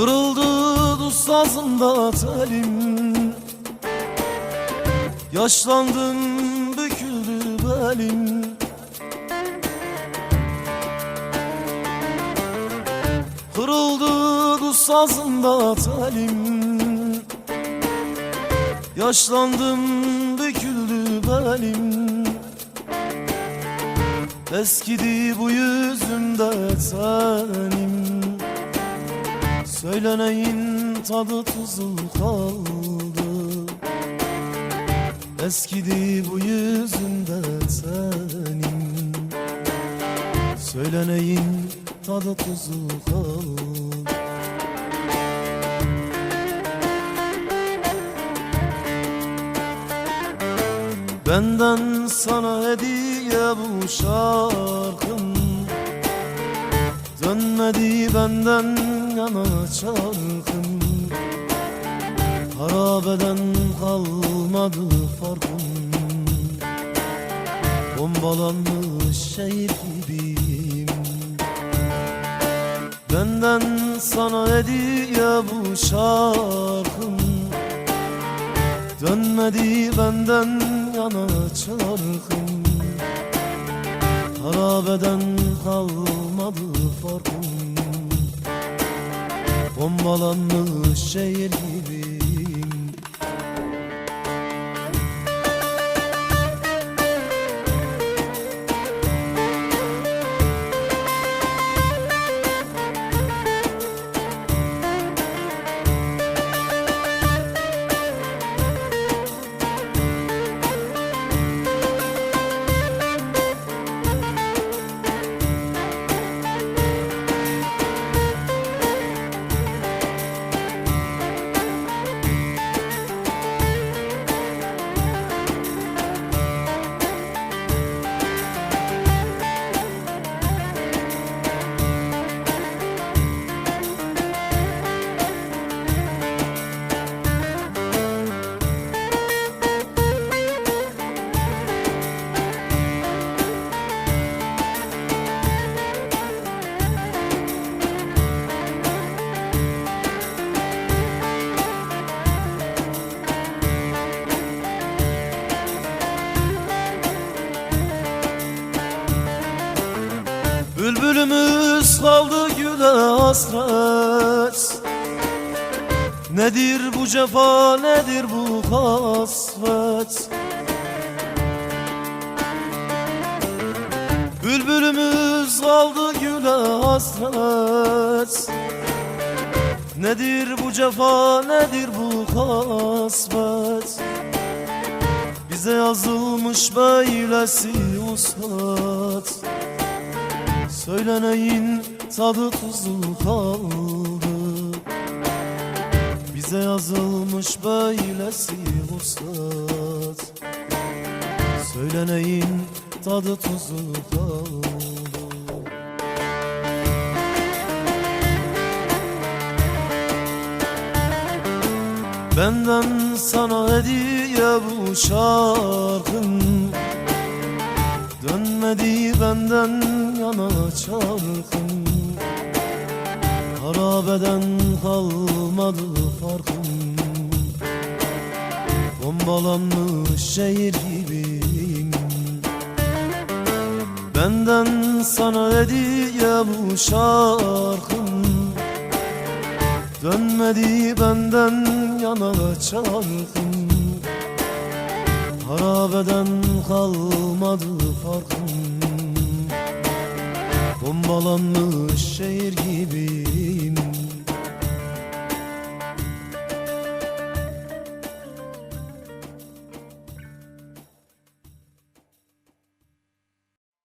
Kırıldı duz sazımda telim. Yaşlandım büküldü belim. Kırıldı duz sazımda telim. Yaşlandım büküldü belim. Eskidi bu yüzümde tenim Söyleneyin tadı tuzu kaldı. Eskidi bu yüzümde tenim Söyleneyin tadı tuzu kaldı. Benden sana hediye bu şarkım Dönmedi benden yana çarkım Harabeden kalmadı farkım Bombalanmış şehir gibiyim. Benden sana hediye bu şarkım Dönmedi benden yana çarkım Harabeden kalmadı farkım Bombalanmış şehir gibiyim Bülbülümüz kaldı güle hasret. Nedir bu cefa nedir bu kasvet? Bülbülümüz kaldı güle hasret. Nedir bu cefa nedir bu kasvet? Bize yazılmış böylesi uslat Söyleneyin tadı tuzu kaldı. Bize yazılmış böylesi vuslat Söyleneyin tadı tuzu kaldı. Benden sana hediye bu şarkım Dönmedi benden yana çarkım Harabeden kalmadı farkım Bombalanmış şehir gibiyim. Benden sana hediye bu şarkım Dönmedi benden yana çarkım Harabeden kalmadı farkım Bombalanmış şehir gibiyim